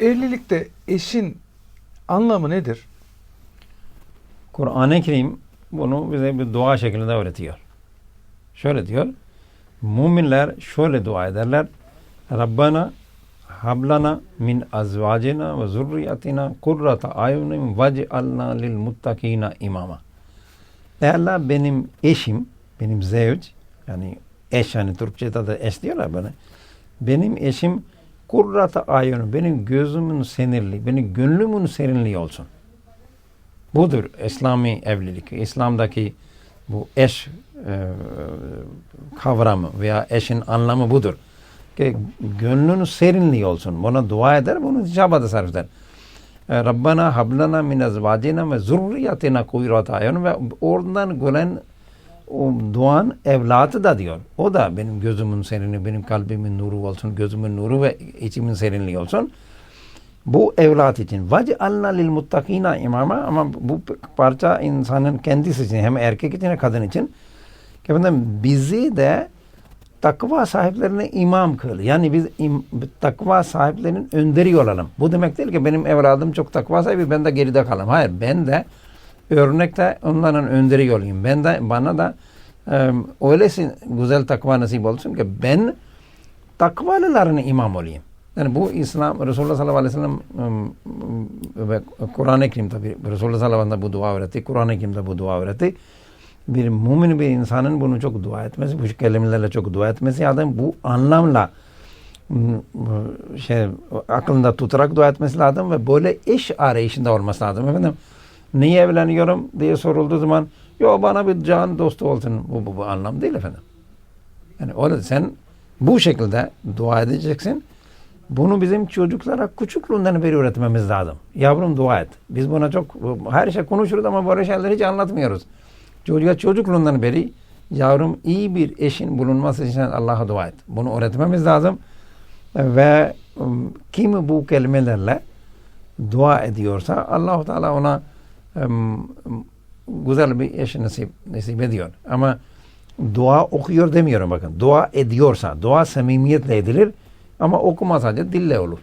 Evlilikte eşin anlamı nedir? Kur'an-ı Kerim bunu bize bir dua şeklinde öğretiyor. Şöyle diyor. Müminler şöyle dua ederler. Rabbana hablana min azvacina ve zurriyatina kurrata ayunin vec'alna lil muttakina imama. Ey Allah benim eşim, benim zevc, yani eş hani Türkçe'de de eş diyorlar bana. Benim eşim kurrata ayunu, benim gözümün senirliği, benim gönlümün serinliği olsun. Budur İslami evlilik. İslam'daki bu eş e, kavramı veya eşin anlamı budur. Ki gönlün serinliği olsun. Buna dua eder, bunu icabata sarf eder. E, Rabbana hablana min azvacina ve zurriyatina kuyrat ayun ve oradan gelen o doğan evlatı da diyor. O da benim gözümün serinliği, benim kalbimin nuru olsun, gözümün nuru ve içimin serinliği olsun. Bu evlat için. Vac alna lil muttakina imama ama bu parça insanın kendisi için hem erkek için hem kadın için. Ki efendim bizi de takva sahiplerine imam kıl. Yani biz im, takva sahiplerinin önderi olalım. Bu demek değil ki benim evladım çok takva sahibi ben de geride kalayım. Hayır ben de örnekte onların önderi olayım. Ben de bana da e, öylesi güzel takva nasip olsun ki ben takvalıların imam olayım. Yani bu İslam Resulullah sallallahu aleyhi ve sellem ve Kur'an-ı Kerim tabi Resulullah sallallahu aleyhi ve sellem bu dua öğretti. Kur'an-ı Kerim'de bu dua öğretti. Bir mümin bir insanın bunu çok dua etmesi, bu kelimelerle çok dua etmesi adam bu anlamla şey aklında tutarak dua etmesi lazım ve böyle iş arayışında olması lazım. Efendim niye evleniyorum diye sorulduğu zaman yo bana bir can dostu olsun bu, bu, bu anlam değil efendim. Yani öyle sen bu şekilde dua edeceksin. Bunu bizim çocuklara küçüklüğünden beri öğretmemiz lazım. Yavrum dua et. Biz buna çok her şey konuşuruz ama böyle şeyleri hiç anlatmıyoruz. Çocuğa çocukluğundan beri yavrum iyi bir eşin bulunması için Allah'a dua et. Bunu öğretmemiz lazım. Ve um, kim bu kelimelerle dua ediyorsa Allah Teala ona um, güzel bir eş nasip, nasip ediyor. Ama dua okuyor demiyorum bakın. Dua ediyorsa, dua samimiyetle edilir. Ama okuma sadece dille olur.